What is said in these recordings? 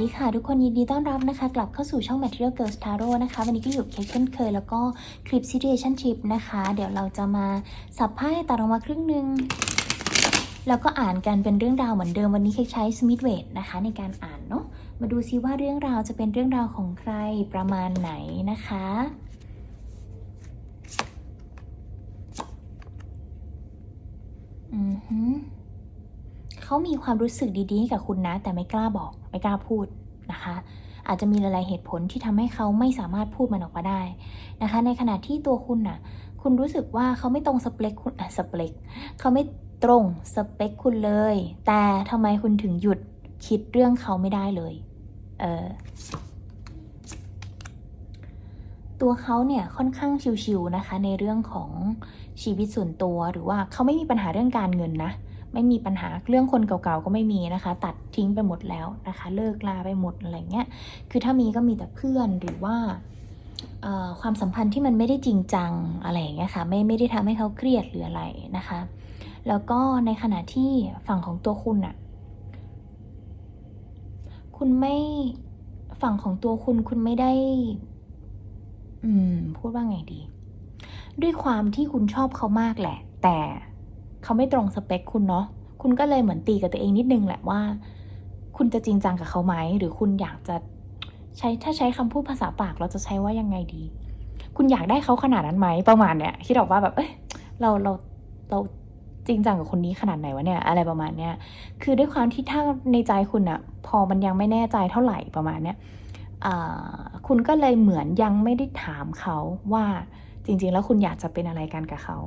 ดีค่ะทุกคนยินดีต้อนรับนะคะ กลับเข้าสู่ช่อง Material Girls Tarot นะคะ วันนี้ก็อยู่เคเช่นเคย แล้วก็คลิป Situationship นะคะ เดี๋ยวเราจะมาสับไพ่ตัดออกมาครึ่งหนึ่งแล้วก็อ่านกันเป็นเรื่องราวเหมือนเดิมวันนี้เคใช้ Smith w e i g h นะคะ ในการอ่านเนาะมาดูซิว่าเรื่องราวจะเป็นเรื่องราวของใครประมาณไหนนะคะอือหือ เขามีความรู้สึกดีๆให้กับคุณนะ แต่ไม่กล้าบอก ไม่กล้าพูดนะคะ อาจจะมีหลายๆเหตุผลที่ทำให้เขาไม่สามารถพูดมันออกมาได้นะคะ ในขณะที่ตัวคุณน่ะ คุณรู้สึกว่าเขาไม่ตรงสเปคคุณอะสเปคเขาไม่ตรงสเปคคุณเลย แต่ทำไมคุณถึงหยุดคิดเรื่องเขาไม่ได้เลย เออตัวเขาเนี่ยค่อนข้างชิวๆนะคะ ในเรื่องของชีวิตส่วนตัวหรือว่าเขาไม่มีปัญหาเรื่องการเงินนะ ไม่มีปัญหาเรื่องคนเก่าๆก็ไม่มีนะคะ ตัดทิ้งไปหมดแล้วนะคะ เลิกลาไปหมดอะไรเงี้ยคือถ้ามีก็มีแต่เพื่อนหรือว่าความสัมพันธ์ที่มันไม่ได้จริงจังอะไรอย่างเงี้ยค่ะไม่ไม่ได้ทำให้เขาเครียดหรืออะไรนะคะ แล้วก็ในขณะที่ฝั่งของตัวคุณอะคุณไม่ฝั่งของตัวคุณคุณไม่ได้ อืม พูดว่าไงดี ด้วยความที่คุณชอบเขามากแหละ แต่ เขาไม่ตรงสเปคคุณเนาะคุณก็เลยเหมือนตีกับตัวเองนิดนึงแหละว่า คุณจะจริงจังกับเขาไหมหรือคุณอยากจะใช้ถ้าใช้คำพูดภาษาปากเราจะใช้ว่ายังไงดี คุณอยากได้เขาขนาดนั้นไหมประมาณเนี้ยคิดออกว่าแบบเอ้ยเราเราเราจริงจังกับคนนี้ขนาดไหนวะเนี่ยอะไรประมาณเนี้ยคือด้วยความที่ถ้าในใจคุณอะพอมันยังไม่แน่ใจเท่าไหร่ประมาณเนี้ยคุณก็เลยเหมือนยังไม่ได้ถามเขาว่าจริง ๆ แล้วคุณอยากจะเป็นอะไรกันกับเขา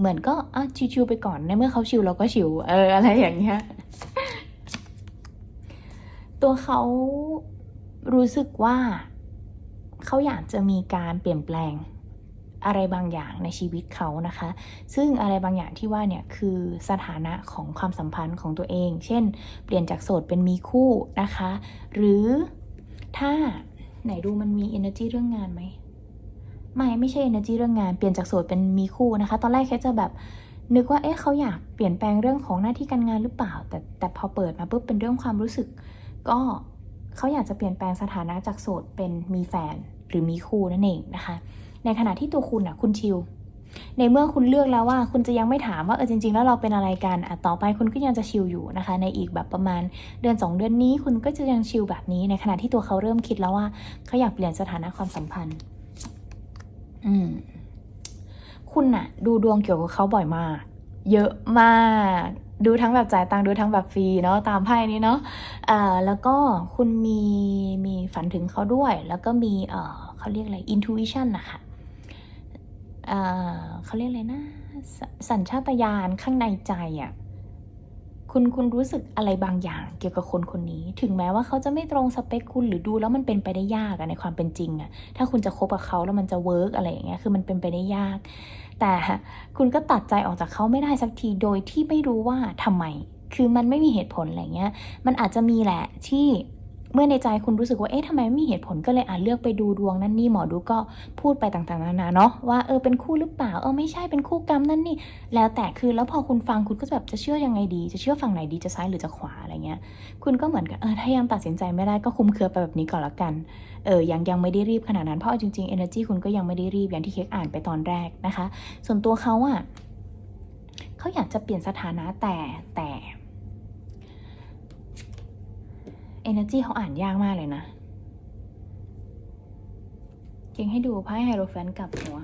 เหมือนก็อะชิวๆไปก่อนในเมื่อเขาชิวเราก็ชิวเอออะไรอย่างเงี้ยตัวเขารู้สึกว่าเขาอยากจะมีการเปลี่ยนแปลงอะไรบางอย่างในชีวิตเขานะคะ ซึ่งอะไรบางอย่างที่ว่าเนี่ยคือสถานะของความสัมพันธ์ของตัวเอง เช่น เปลี่ยนจากโสดเป็นมีคู่นะคะ หรือถ้าไหนดูมันมี energy เรื่องงานไหม ไม่ไม่ใช่ energy เรื่องงานเปลี่ยนจากโสดเป็นมีคู่นะคะ ตอนแรกแค่จะแบบนึกว่าเอ๊ะเขาอยากเปลี่ยนแปลงเรื่องของหน้าที่การงานหรือเปล่า แต่แต่พอเปิดมาปุ๊บเป็นเรื่องความรู้สึก ก็เขาอยากจะเปลี่ยนแปลงสถานะจากโสดเป็นมีแฟนหรือมีคู่นั่นเองนะคะ ในขณะที่ตัวคุณอะคุณชิลในเมื่อคุณเลือกแล้วว่าคุณจะยังไม่ถามว่าเออจริง ๆ แล้วเราเป็นอะไรกันอะต่อไปคุณก็ยังจะชิลอยู่นะคะ ในอีกแบบประมาณเดือน 2 เดือนนี้คุณก็จะยังชิลแบบนี้ ในขณะที่ตัวเขาเริ่มคิดแล้วว่าเขาอยากเปลี่ยนสถานะความสัมพันธ์ อืม คุณน่ะดูดวงเกี่ยวกับเขาบ่อยมาก เยอะมาก ดูทั้งแบบจ่ายตังค์ดูทั้งแบบฟรีเนาะตามไพ่นี้เนาะอ่าแล้วก็คุณมีมีฝันถึงเขาด้วย แล้วก็มีเอ่อเขาเรียกอะไร intuition นะคะอ่าเขาเรียกอะไรนะสสัญชาตญาณข้างในใจอะ่ะ คุณคุณรู้สึกอะไรบางอย่างเกี่ยวกับคนคนนี้ ถึงแม้ว่าเขาจะไม่ตรงสเปคคุณหรือดูแล้วมันเป็นไปได้ยากอะในความเป็นจริงอะถ้าคุณจะคบกับเขาแล้วมันจะเวิร์กอะไรอย่างเงี้ยคือมันเป็นไปได้ยาก แต่คุณก็ตัดใจออกจากเขาไม่ได้สักทีโดยที่ไม่รู้ว่าทำไม คือมันไม่มีเหตุผลอะไรเงี้ย มันอาจจะมีแหละที่ เมื่อในใจคุณรู้สึกว่า เอ๊ะทำไมไม่มีเหตุผลก็เลยอ่านเลือกไปดูดวงนั่นนี่หมอดูก็พูดไปต่างๆนานาเนาะว่าเออเป็นคู่หรือเปล่าเออไม่ใช่เป็นคู่กรรมนั่นนี่ แล้วแต่คือแล้วพอคุณฟังคุณก็แบบจะเชื่อยังไงดี จะเชื่อฝั่งไหนดีจะซ้ายหรือจะขวาอะไรเงี้ย คุณก็เหมือนกับเออถ้ายังตัดสินใจไม่ได้ก็คุมเครือไปแบบนี้ก่อนละกันเออยังยังไม่ได้รีบขนาดนั้นเพราะจริงๆ energy คุณก็ยังไม่ได้รีบอย่างที่เค้กอ่านไปตอนแรกนะคะ ส่วนตัวเขาอะเขาอยากจะเปลี่ยนสถานะแต่แต่ energy เขาอ่านยากมากเลยนะ เก่งให้ดูไพ่ไฮโรแฟนกับหัว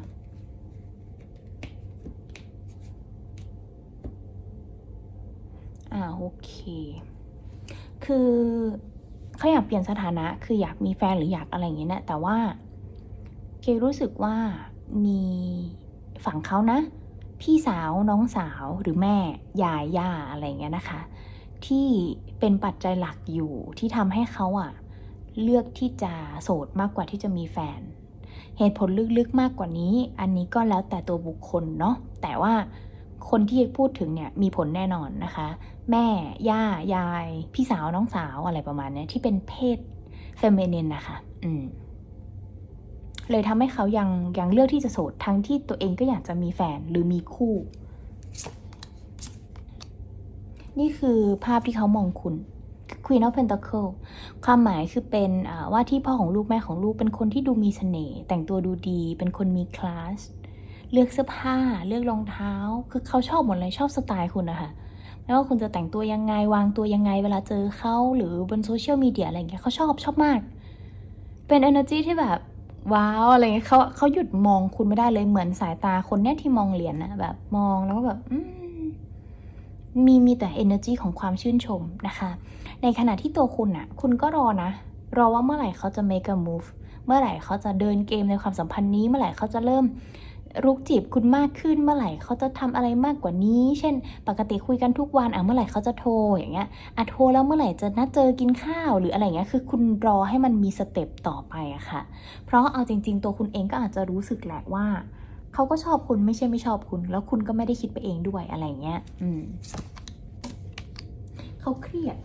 อ่าโอเค คือเขาอยากเปลี่ยนสถานะ คืออยากมีแฟนหรืออยากอะไรอย่างเงี้ยนะแต่ว่าเกรู้สึกว่ามีฝั่งเขานะ พี่สาวน้องสาวหรือแม่ยายย่าอะไรเงี้ยนะคะ ที่เป็นปัจจัยหลักอยู่ที่ทำให้เขาอะเลือกที่จะโสดมากกว่าที่จะมีแฟน เหตุผลลึกๆมากกว่านี้ อันนี้ก็แล้วแต่ตัวบุคคลเนาะแต่ว่าคนที่พูดถึงเนี่ยมีผลแน่นอนนะคะ แม่ ย่า ยาย พี่สาวน้องสาวอะไรประมาณนี้ที่เป็นเพศเฟมินินนะคะ อืม เลยทำให้เขายังยังเลือกที่จะโสดทั้งที่ตัวเองก็อยากจะมีแฟนหรือมีคู่ นี่คือภาพที่เขามองคุณ Queen of Pentacle ความหมายคือเป็นว่าที่พ่อของลูกแม่ของลูกเป็นคนที่ดูมีเสน่ห์แต่งตัวดูดี เป็นคนมีคลาสเลือกเสื้อผ้า เลือกรองเท้า คือเขาชอบหมดเลยชอบสไตล์คุณนะคะไม่ว่าคุณจะแต่งตัวยังไงวางตัวยังไงเวลาเจอเขาหรือบนโซเชียลมีเดียอะไรเงี้ยเขาชอบชอบมาก เป็น energy ที่แบบว้าวอะไรเงี้ยเขาเขาหยุดมองคุณไม่ได้เลยเหมือนสายตาคนเนี้ยที่มองเหรียญนะแบบมองแล้วก็แบบอืม มีมีแต่ energy ของความชื่นชมนะคะ ในขณะที่ตัวคุณอะคุณก็รอนะ รอว่าเมื่อไหร่เขาจะ make a move เมื่อไหร่เขาจะเดินเกมในความสัมพันธ์นี้ เมื่อไหร่เขาจะเริ่มรุกจีบคุณมากขึ้นเมื่อไหร่เขาจะทำอะไรมากกว่านี้ เช่น ปกติคุยกันทุกวันอะเมื่อไหร่เขาจะโทรอย่างเงี้ยอะโทรแล้วเมื่อไหร่จะนัดเจอกินข้าวหรืออะไรเงี้ยคือคุณรอให้มันมีสเต็ปต่อไปอะค่ะ เพราะเอาจริง ๆ ตัวคุณเองก็อาจจะรู้สึกแหละว่า เขาก็ชอบคุณไม่ใช่ไม่ชอบคุณ แล้วคุณก็ไม่ได้คิดไปเองด้วยอะไรเงี้ย อืมเขาเครียด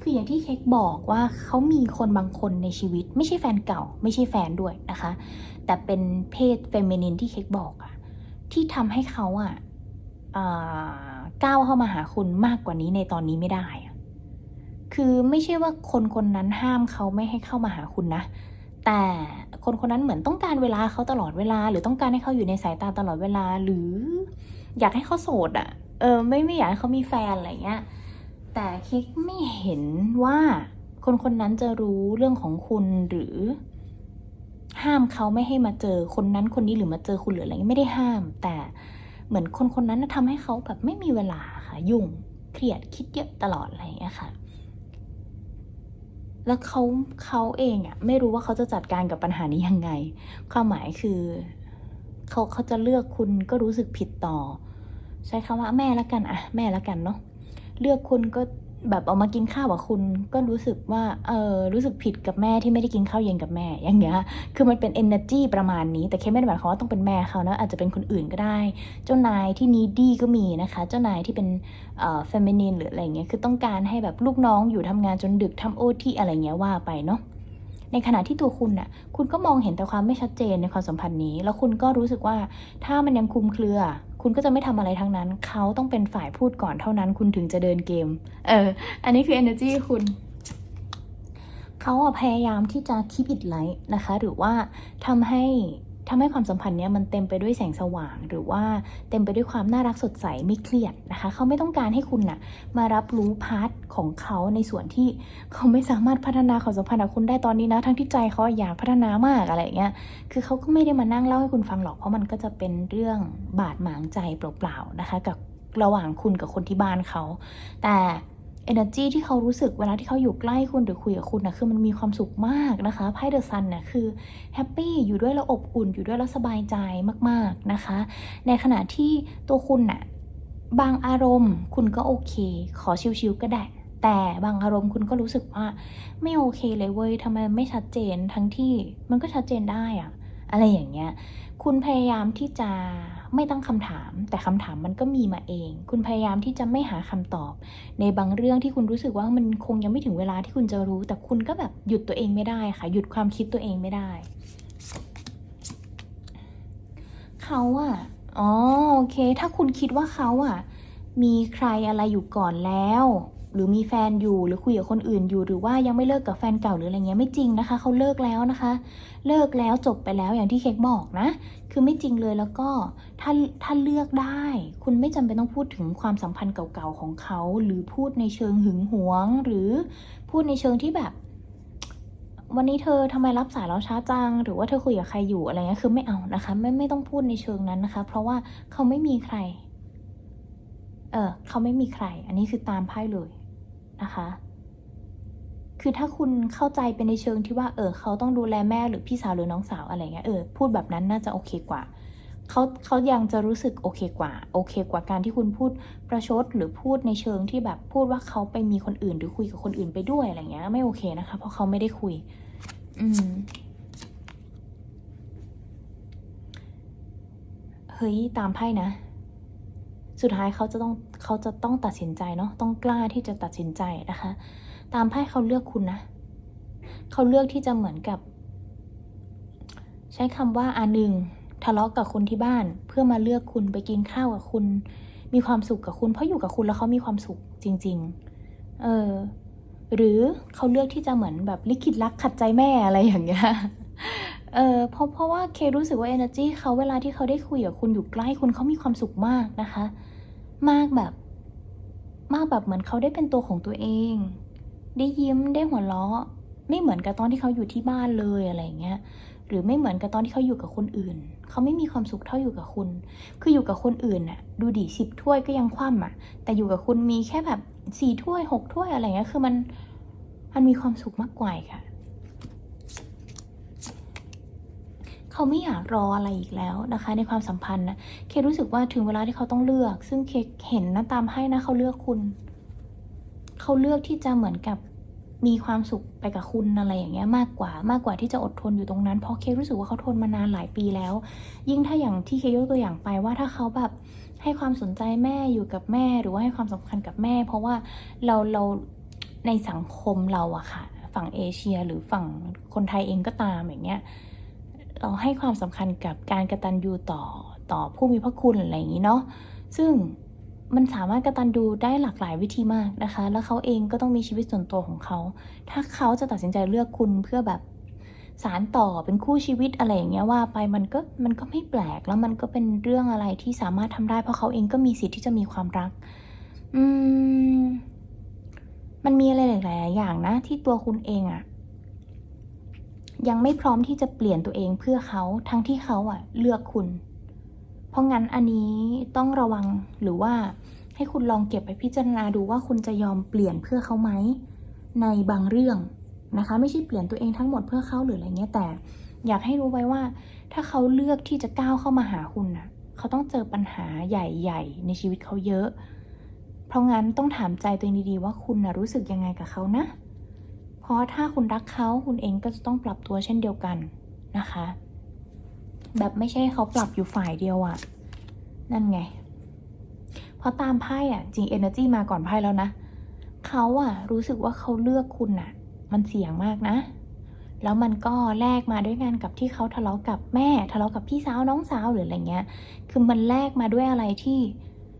คืออย่างที่เค้กบอกว่าเขามีคนบางคนในชีวิต ไม่ใช่แฟนเก่า ไม่ใช่แฟนด้วยนะคะ แต่เป็นเพศเฟมินินที่เค้กบอกอะที่ทำให้เขาอะก้าวเข้ามาหาคุณมากกว่านี้ในตอนนี้ไม่ได้ คือไม่ใช่ว่าคนคนนั้นห้ามเขาไม่ให้เข้ามาหาคุณนะ แต่คนคนนั้นเหมือนต้องการเวลาเขาตลอดเวลา หรือต้องการให้เขาอยู่ในสายตาตลอดเวลา หรืออยากให้เขาโสดอะเออไม่ไม่อยากให้เขามีแฟนอะไรเงี้ย แต่เค้กไม่เห็นว่าคนคนนั้นจะรู้เรื่องของคุณหรือ ห้ามเขาไม่ให้มาเจอคนนั้นคนนี้หรือมาเจอคุณหรืออะไรเงี้ยไม่ได้ห้าม แต่เหมือนคนคนนั้นน่ะทำให้เขาแบบไม่มีเวลาค่ะยุ่งเครียดคิดเยอะตลอดอะไรอย่างเงี้ยค่ะ แล้วเขาเขาเองอะไม่รู้ว่าเขาจะจัดการกับปัญหานี้ยังไง ความหมายคือเขาเขาจะเลือกคุณก็รู้สึกผิดต่อ ใช้คำว่าแม่ละกันอะแม่ละกันเนาะเลือกคุณก็ แบบเอามากินข้าวกับคุณก็รู้สึกว่าเออรู้สึกผิดกับแม่ที่ไม่ได้กินข้าวเย็นกับแม่อย่างเงี้ยคือมันเป็น energy ประมาณนี้ แต่แค่ไม่ได้หมายความว่าต้องเป็นแม่เขานะอาจจะเป็นคนอื่นก็ได้ เจ้านายที่นีดี้ก็มีนะคะ เจ้านายที่เป็นเอ่อ feminine หรืออะไรเงี้ยคือต้องการให้แบบลูกน้องอยู่ทำงานจนดึกทำโอทีอะไรเงี้ยว่าไปเนาะ ในขณะที่ตัวคุณน่ะคุณก็มองเห็นแต่ความไม่ชัดเจนในความสัมพันธ์นี้ แล้วคุณก็รู้สึกว่าถ้ามันยังคลุมเครือ คุณก็จะไม่ทำอะไรทั้งนั้น เขาต้องเป็นฝ่ายพูดก่อนเท่านั้น คุณถึงจะเดินเกม เออ อันนี้คือ energy คุณเขาพยายามที่จะ keep it light นะคะ หรือว่าทำให้ ทำให้ความสัมพันธ์เนี้ยมันเต็มไปด้วยแสงสว่าง หรือว่าเต็มไปด้วยความน่ารักสดใสไม่เครียดนะคะเขาไม่ต้องการให้คุณน่ะมารับรู้พาร์ทของเขาในส่วนที่เขาไม่สามารถพัฒนาความสัมพันธ์กับคุณได้ตอนนี้นะ ทั้งที่ใจเขาอยากพัฒนามากอะไรเงี้ยคือเขาก็ไม่ได้มานั่งเล่าให้คุณฟังหรอกเพราะมันก็จะเป็นเรื่องบาดหมางใจเปล่าๆนะคะ กับระหว่างคุณกับคนที่บ้านเขา แต่ energy ที่เขารู้สึกเวลาที่เขาอยู่ใกล้คุณหรือคุยกับคุณนะคือมันมีความสุขมากนะคะไพ่เดอะซันเนี่ยคือแฮปปี้อยู่ด้วยแล้วอบอุ่น อยู่ด้วยแล้วสบายใจมากๆนะคะ ในขณะที่ตัวคุณน่ะบางอารมณ์คุณก็โอเค ขอชิวๆก็ได้แต่บางอารมณ์คุณก็รู้สึกว่าไม่โอเคเลยเว้ยทำไมไม่ชัดเจนทั้งที่มันก็ชัดเจนได้อะ อะไรอย่างเงี้ย คุณพยายามที่จะไม่ตั้งคำถาม แต่คำถามมันก็มีมาเอง คุณพยายามที่จะไม่หาคำตอบ ในบางเรื่องที่คุณรู้สึกว่ามันคงยังไม่ถึงเวลาที่คุณจะรู้ แต่คุณก็แบบหยุดตัวเองไม่ได้ค่ะ หยุดความคิดตัวเองไม่ได้ เขาอะอ๋อโอเค ถ้าคุณคิดว่าเขาอะมีใครอะไรอยู่ก่อนแล้ว หรือมีแฟนอยู่หรือคุยกับคนอื่นอยู่ หรือว่ายังไม่เลิกกับแฟนเก่าหรืออะไรเงี้ยไม่จริงนะคะเขาเลิกแล้วนะคะ เลิกแล้วจบไปแล้วอย่างที่เค้กบอกนะ คือไม่จริงเลยแล้วก็ถ้าถ้าเลือกได้ คุณไม่จำเป็นต้องพูดถึงความสัมพันธ์เก่าๆของเขา หรือพูดในเชิงหึงหวง หรือพูดในเชิงที่แบบวันนี้เธอทำไมรับสายเราช้าจัง หรือว่าเธอคุยกับใครอยู่อะไรเงี้ยคือไม่เอานะคะ ไม่ไม่ต้องพูดในเชิงนั้นนะคะ เพราะว่าเขาไม่มีใคร เออเขาไม่มีใคร อันนี้คือตามไพ่เลย นะคะ คือถ้าคุณเข้าใจเป็นในเชิงที่ว่า เออ เขาต้องดูแลแม่หรือพี่สาวหรือน้องสาวอะไรเงี้ย เออ พูดแบบนั้นน่าจะโอเคกว่า เขาเขายังจะรู้สึกโอเคกว่า โอเคกว่าการที่คุณพูดประชดหรือพูดในเชิงที่แบบพูดว่าเขาไปมีคนอื่นหรือคุยกับคนอื่นไปด้วยอะไรเงี้ย ไม่โอเคนะคะ เพราะเขาไม่ได้คุย อืมเฮ้ย ตามไพ่นะ สุดท้ายเขาจะต้องเขาจะต้องตัดสินใจเนาะต้องกล้าที่จะตัดสินใจนะคะ ตามไพ่เขาเลือกคุณนะเขาเลือกที่จะเหมือนกับ ใช้คำว่าอันหนึ่งทะเลาะกับคนที่บ้าน เพื่อมาเลือกคุณไปกินข้าวกับคุณ มีความสุขกับคุณ เพราะอยู่กับคุณแล้วเขามีความสุขจริง ๆ เออ หรือเขาเลือกที่จะเหมือนแบบลิขิตรักขัดใจแม่อะไรอย่างเงี้ย เออเพราะเพราะว่าเครู้สึกว่า energy เขาเวลาที่เขาได้คุยกับคุณอยู่ใกล้คุณเขามีความสุขมากนะคะ มากแบบ มากแบบเหมือนเขาได้เป็นตัวของตัวเอง ได้ยิ้มได้หัวเราะ ไม่เหมือนกับตอนที่เขาอยู่ที่บ้านเลยอะไรเงี้ยหรือไม่เหมือนกับตอนที่เขาอยู่กับคนอื่น เขาไม่มีความสุขเท่าอยู่กับคุณ คืออยู่กับคนอื่นน่ะ ดูดิสิบถ้วยก็ยังคว่ำอะ แต่อยู่กับคุณมีแค่แบบสี่ถ้วยหกถ้วยอะไรเงี้ย คือมัน มันมีความสุขมากกว่าอีกค่ะ เขาไม่อยากรออะไรอีกแล้วนะคะ ในความสัมพันธ์นะเครู้สึกว่าถึงเวลาที่เขาต้องเลือก ซึ่งเคเห็นนะตามให้นะเขาเลือกคุณ เขาเลือกที่จะเหมือนกับมีความสุขไปกับคุณอะไรอย่างเงี้ยมากกว่ามากกว่าที่จะอดทนอยู่ตรงนั้น เพราะเครู้สึกว่าเขาทนมานานหลายปีแล้ว ยิ่งถ้าอย่างที่เคยกตัวอย่างไปว่าถ้าเขาแบบให้ความสนใจแม่อยู่กับแม่หรือว่าให้ความสำคัญกับแม่ เพราะว่าเราเราในสังคมเราอะค่ะ ฝั่งเอเชียหรือฝั่งคนไทยเองก็ตามอย่างเงี้ย เราให้ความสำคัญกับการกระตันยูต่อต่อผู้มีพระคุณอะไรอย่างนี้เนาะซึ่งมันสามารถกระตันดูได้หลากหลายวิธีมากนะคะ แล้วเขาเองก็ต้องมีชีวิตส่วนตัวของเขา ถ้าเขาจะตัดสินใจเลือกคุณเพื่อแบบสารต่อเป็นคู่ชีวิตอะไรอย่างเงี้ยว่าไปมันก็มันก็ไม่แปลกแล้วมันก็เป็นเรื่องอะไรที่สามารถทำได้เพราะเขาเองก็มีสิทธิ์ที่จะมีความรัก อืม มันมีอะไรหลาย ๆ อย่างนะ ที่ตัวคุณเองอะ ยังไม่พร้อมที่จะเปลี่ยนตัวเองเพื่อเขาทั้งที่เขาอะเลือกคุณ เพราะงั้นอันนี้ต้องระวังหรือว่าให้คุณลองเก็บไปพิจารณาดูว่าคุณจะยอมเปลี่ยนเพื่อเขาไหมในบางเรื่องนะคะ ไม่ใช่เปลี่ยนตัวเองทั้งหมดเพื่อเขาหรืออะไรเงี้ยแต่ อยากให้รู้ไว้ว่า ถ้าเขาเลือกที่จะก้าวเข้ามาหาคุณนะเขาต้องเจอปัญหาใหญ่ๆ ในชีวิตเขาเยอะ เพราะงั้นต้องถามใจตัวเองดีๆว่าคุณนะรู้สึกยังไงกับเขานะ เพราะถ้าคุณรักเขาคุณเองก็จะต้องปรับตัวเช่นเดียวกันนะคะ แบบไม่ใช่เขาปรับอยู่ฝ่ายเดียวอะนั่นไง เพราะตามไพ่อะจริง energy มาก่อนไพ่แล้วนะเขาอะรู้สึกว่าเขาเลือกคุณอะมันเสี่ยงมากนะ แล้วมันก็แลกมาด้วยกันกับที่เขาทะเลาะกับแม่ ทะเลาะกับพี่สาวน้องสาวหรืออะไรเงี้ย คือมันแลกมาด้วยอะไรที่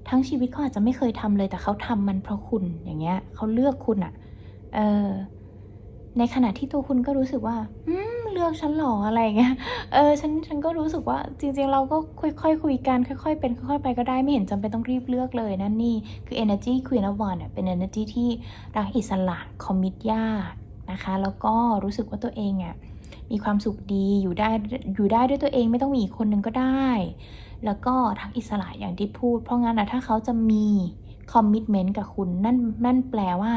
ทั้งชีวิตเขาอาจจะไม่เคยทำเลยแต่เขาทำมันเพราะคุณอย่างเงี้ยเขาเลือกคุณอะเออ ในขณะที่ตัวคุณก็รู้สึกว่า อืม เลือกฉันหรออะไรอย่างเงี้ย เออ ฉัน ฉันก็รู้สึกว่า จริง ๆ เราก็ค่อยๆคุยกัน ค่อย ๆ เป็น ค่อย ๆ ไปก็ได้ ไม่เห็นจำเป็นต้องรีบเลือกเลย นั่นนี่ คือ energy queen of one เนี่ยเป็น energy ที่รักอิสระ คอมมิตยากนะคะ แล้วก็รู้สึกว่าตัวเองอะ มีความสุขดี อยู่ได้ อยู่ได้ด้วยตัวเอง ไม่ต้องมีอีกคนนึงก็ได้ แล้วก็ทักอิสระอย่างที่พูด เพราะงั้นนะถ้าเขาจะมี คอมมิชเมนต์กับคุณนั่นนั่นแปลว่า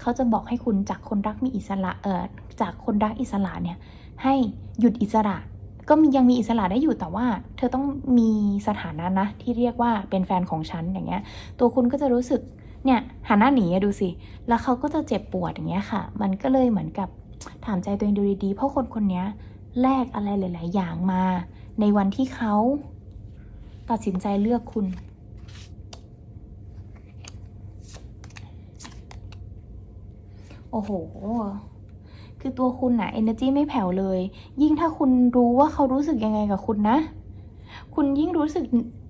เขาจะบอกให้คุณจากคนรักมีอิสระเออจากคนรักอิสระเนี่ยให้หยุดอิสระก็ยังมีอิสระได้อยู่แต่ว่า เธอต้องมีสถานะนะ ที่เรียกว่าเป็นแฟนของฉันอย่างเงี้ย ตัวคุณก็จะรู้สึกเนี่ยหันหน้าหนีอะดูสิ แล้วเขาก็จะเจ็บปวดอย่างเงี้ยค่ะ มันก็เลยเหมือนกับถามใจตัวเองดูดีๆ เพราะคนคนนี้แลกอะไรหลาย ๆ อย่างมา ในวันที่เขาตัดสินใจเลือกคุณ โอ้โห คือตัวคุณอะ energy ไม่แผ่วเลย ยิ่งถ้าคุณรู้ว่าเขารู้สึกยังไงกับคุณนะ คุณยิ่งรู้สึก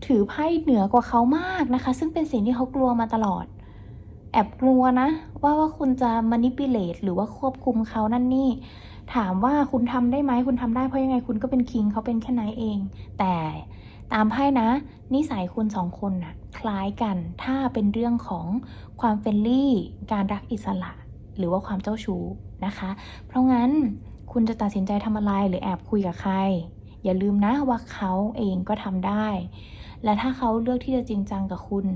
ถือไพ่เหนือกว่าเขามากนะคะ ซึ่งเป็นสิ่งที่เขากลัวมาตลอด แอบกลัวนะ ว่าว่าคุณจะ manipulate หรือว่าควบคุมเขานั่นนี่ ถามว่าคุณทำได้ไหม คุณทำได้เพราะยังไงคุณก็เป็นคิงเขาเป็นแค่นายเอง แต่ตามไพ่นะ นิสัยคุณสองคนน่ะคล้ายกันถ้าเป็นเรื่องของความเฟรนลี่ การรักอิสระ หรือว่าความเจ้าชู้นะคะ เพราะงั้นคุณจะตัดสินใจทำอะไรหรือแอบคุยกับใคร อย่าลืมนะว่าเขาเองก็ทำได้ และถ้าเขาเลือกที่จะจริงจังกับคุณ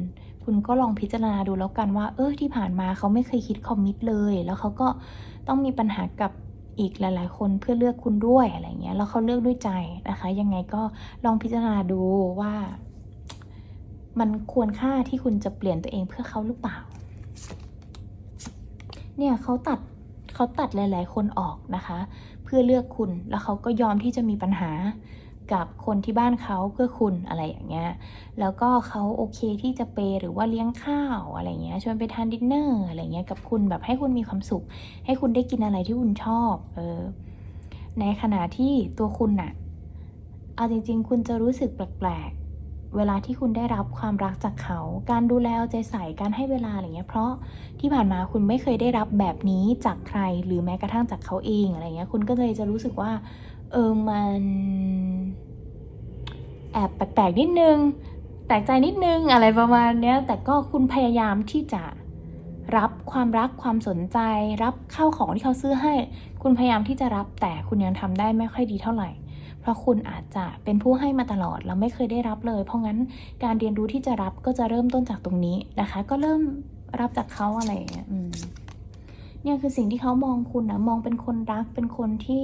คุณก็ลองพิจารณาดูแล้วกันว่า เออที่ผ่านมาเขาไม่เคยคิดคอมมิตเลย แล้วเขาก็ต้องมีปัญหากับอีกหลาย ๆ คนเพื่อเลือกคุณด้วยอะไรเงี้ย แล้วเขาเลือกด้วยใจนะคะ ยังไงก็ลองพิจารณาดูว่า มันควรค่าที่คุณจะเปลี่ยนตัวเองเพื่อเขาหรือเปล่า เนี่ยเขาตัดเขาตัดหลาย ๆ คนออกนะคะ เพื่อเลือกคุณแล้วเขาก็ยอมที่จะมีปัญหากับคนที่บ้านเขาเพื่อคุณอะไรอย่างเงี้ย แล้วก็เขาโอเคที่จะเปหรือว่าเลี้ยงข้าวอะไรเงี้ย ชวนไปทานดินเนอร์อะไรเงี้ยกับคุณแบบให้คุณมีความสุข ให้คุณได้กินอะไรที่คุณชอบ เออ ในขณะที่ตัวคุณน่ะ เอาจริง ๆ คุณจะรู้สึกแปลก เวลาที่คุณได้รับความรักจากเขา การดูแลเอาใจใส่การให้เวลาอะไรเงี้ยเพราะที่ผ่านมาคุณไม่เคยได้รับแบบนี้จากใครหรือแม้กระทั่งจากเขาเองอะไรเงี้ยคุณก็เลยจะรู้สึกว่า เออมันแอบแปลกๆนิดนึงแปลกใจนิดนึงอะไรประมาณเนี้ยแต่ก็คุณพยายามที่จะรับความรักความสนใจ รับข้าวของที่เขาซื้อให้ คุณพยายามที่จะรับแต่คุณยังทำได้ไม่ค่อยดีเท่าไหร่ เพราะคุณอาจจะเป็นผู้ให้มาตลอดแล้วไม่เคยได้รับเลย เพราะงั้นการเรียนรู้ที่จะรับก็จะเริ่มต้นจากตรงนี้นะคะ ก็เริ่มรับจากเขาอะไรอย่างเงี้ยเนี่ยคือสิ่งที่เขามองคุณนะมองเป็นคนรักเป็นคนที่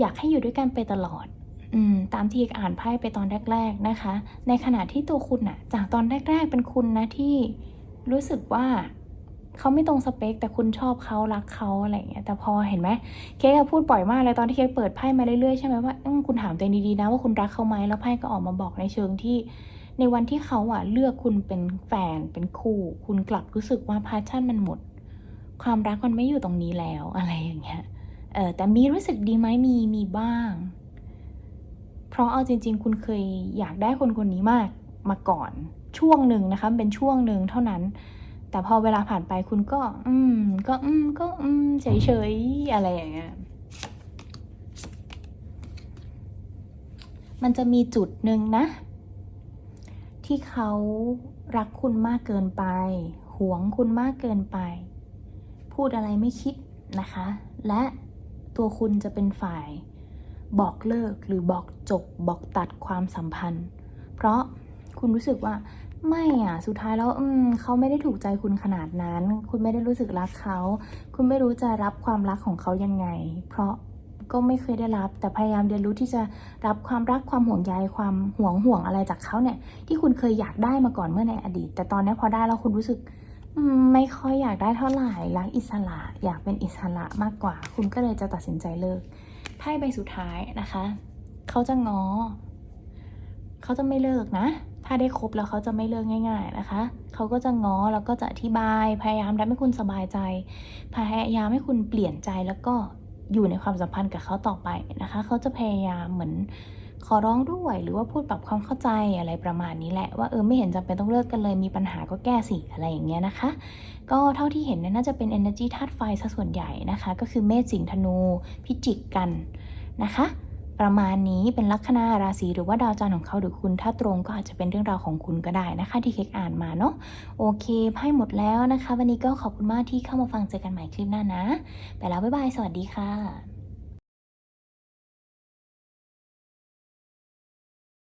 อยากให้อยู่ด้วยกันไปตลอดอตามที่เอกอ่านไพ่ไปตอนแรก ๆนะคะ ในขณะที่ตัวคุณอะจากตอนแรก ๆ เป็นคุณนะที่รู้สึกว่า เขาไม่ตรงสเปค แต่คุณชอบเขารักเขาอะไรอย่างเงี้ยแต่พอเห็นไหมเค้กพูดบ่อยมากเลยตอนที่เค้กเปิดไพ่มาเรื่อยๆใช่ไหมว่าอืมคุณถามตัวเองดีๆนะว่าคุณรักเขาไหมแล้วไพ่ก็ออกมาบอกในเชิงที่ ในวันที่เขาอะเลือกคุณเป็นแฟนเป็นคู่ คุณกลับรู้สึกว่าพาชั่นมันหมด ความรักมันไม่อยู่ตรงนี้แล้วอะไรอย่างเงี้ยเออแต่มีรู้สึกดีไหมมีมีบ้าง เพราะเอาจริง ๆ คุณเคยอยากได้คนคนนี้มากมาก่อนช่วงหนึ่งนะคะเป็นช่วงหนึ่งเท่านั้น แต่พอเวลาผ่านไปคุณก็ อืม ก็อืม ก็อืมเฉยๆอะไรอย่างเงี้ยมันจะมีจุดหนึ่งนะ ที่เขารักคุณมากเกินไป หวงคุณมากเกินไป พูดอะไรไม่คิดนะคะ และตัวคุณจะเป็นฝ่าย บอกเลิกหรือบอกจบบอกตัดความสัมพันธ์ เพราะคุณรู้สึกว่า ไม่อะ สุดท้ายแล้วอืมเขาไม่ได้ถูกใจคุณขนาดนั้น คุณไม่ได้รู้สึกรักเขา คุณไม่รู้จะรับความรักของเขายังไง เพราะก็ไม่เคยได้รับ แต่พยายามเรียนรู้ที่จะรับความรักความห่วงใยความห่วงห่วงอะไรจากเขาเนี่ย ที่คุณเคยอยากได้มาก่อนเมื่อในอดีต แต่ตอนนี้พอได้แล้วคุณรู้สึกไม่ค่อยอยากได้เท่าไหร่รักอิสระ อยากเป็นอิสระมากกว่า คุณก็เลยจะตัดสินใจเลิกไพ่ใบสุดท้ายนะคะ เขาจะงอ เขาจะไม่เลิกนะ ถ้าได้คบแล้วเขาจะไม่เลิกง่าย ๆนะคะ เขาก็จะง้อแล้วก็จะอธิบาย พยายามทำให้คุณสบายใจ พยายามให้คุณเปลี่ยนใจแล้วก็อยู่ในความสัมพันธ์กับเขาต่อไปนะคะ เขาจะพยายามเหมือนขอร้องด้วยหรือว่าพูดปรับความเข้าใจอะไรประมาณนี้แหละ ว่าเออไม่เห็นจำเป็นต้องเลิกกันเลยมีปัญหาก็แก้สิอะไรอย่างเงี้ยนะคะ ก็เท่าที่เห็นเนี่ยน่าจะเป็น energy ธาตุไฟซะส่วนใหญ่นะคะ ก็คือเมษสิงห์ธนูพิจิกกันนะคะ ประมาณนี้เป็นลัคนาราศีหรือว่าดาวจันทร์ของเขาหรือคุณถ้าตรงก็อาจจะเป็นเรื่องราวของคุณก็ได้นะคะ ที่เค้กอ่านมาเนาะโอเคไพ่หมดแล้วนะคะ วันนี้ก็ขอบคุณมากที่เข้ามาฟังเจอกันใหม่คลิปหน้านะ ไปแล้วบ๊ายบายสวัสดีค่ะ